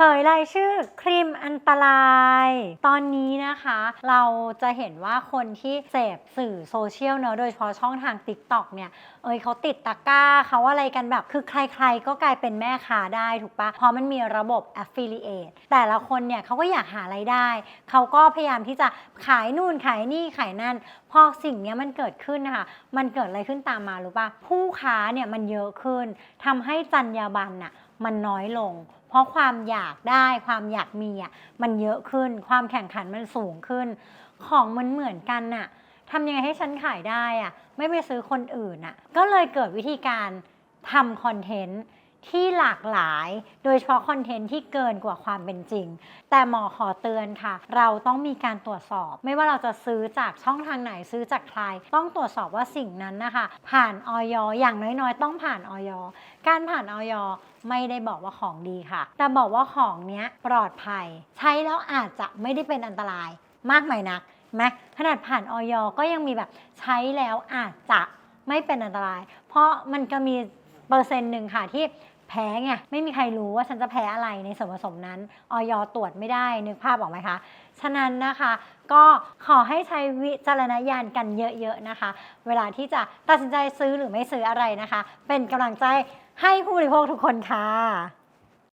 ผยรายชื่อครีมอันตราย ตอนนี้นะคะ เราจะเห็นว่าคนที่เสพสื่อโซเชียลเนอะโดยเฉพาะช่องทาง t ิ k t o k เนี่ย เอยเขาติดตะกร้าเขาอะไรกันแบบ คือใครๆก็กลายเป็นแม่ค้าได้ถูกปะเพราะมันมีระบบ affiliate แต่ละคนเนี่ยเขาก็อยากหารายได้ เขาก็พยายามที่จะขายนู่นขายนี่ขายนั่น พอสิ่งนี้มันเกิดขึ้นนะคะมันเกิดอะไรขึ้นตามมารู้ปะผู้ค้าเนี่ยมันเยอะขึ้นทำให้จรรยาบรรณน่ะมันน้อยลง เพราะความอยากได้ความอยากมีอะมันเยอะขึ้น ความแข่งขันมันสูงขึ้น ของมันเหมือนกันน่ะทำยังไงให้ฉันขายได้อะไม่ไปซื้อคนอื่นอะก็เลยเกิดวิธีการทำคอนเทนต์ ที่หลากหลาย โดยเฉพาะคอนเทนต์ที่เกินกว่าความเป็นจริง แต่หมอขอเตือนค่ะ เราต้องมีการตรวจสอบ ไม่ว่าเราจะซื้อจากช่องทางไหนซื้อจากใคร ต้องตรวจสอบว่าสิ่งนั้นนะคะ ผ่านออยอย่างน้อยๆ ต้องผ่านออยการผ่านออยไม่ได้บอกว่าของดีค่ะ แต่บอกว่าของเนี้ยปลอดภัย ใช้แล้วอาจจะไม่ได้เป็นอันตรายมากมายนักไหมขนาดผ่านออยก็ยังมีแบบใช้แล้วอาจจะไม่เป็นอันตราย เพราะมันก็มีเปอร์เซ็นต์หนึ่งค่ะที่ แพ้ไงไม่มีใครรู้ว่าฉันจะแพ้อะไรในส่วนผสมนั้นออยตรวจไม่ได้นึกภาพออกไหมคะ ฉะนั้นนะคะก็ขอให้ใช้วิจารณญาณกันเยอะๆนะคะ เวลาที่จะตัดสินใจซื้อหรือไม่ซื้ออะไรนะคะ เป็นกำลังใจให้ผู้บริโภคทุกคนค่ะ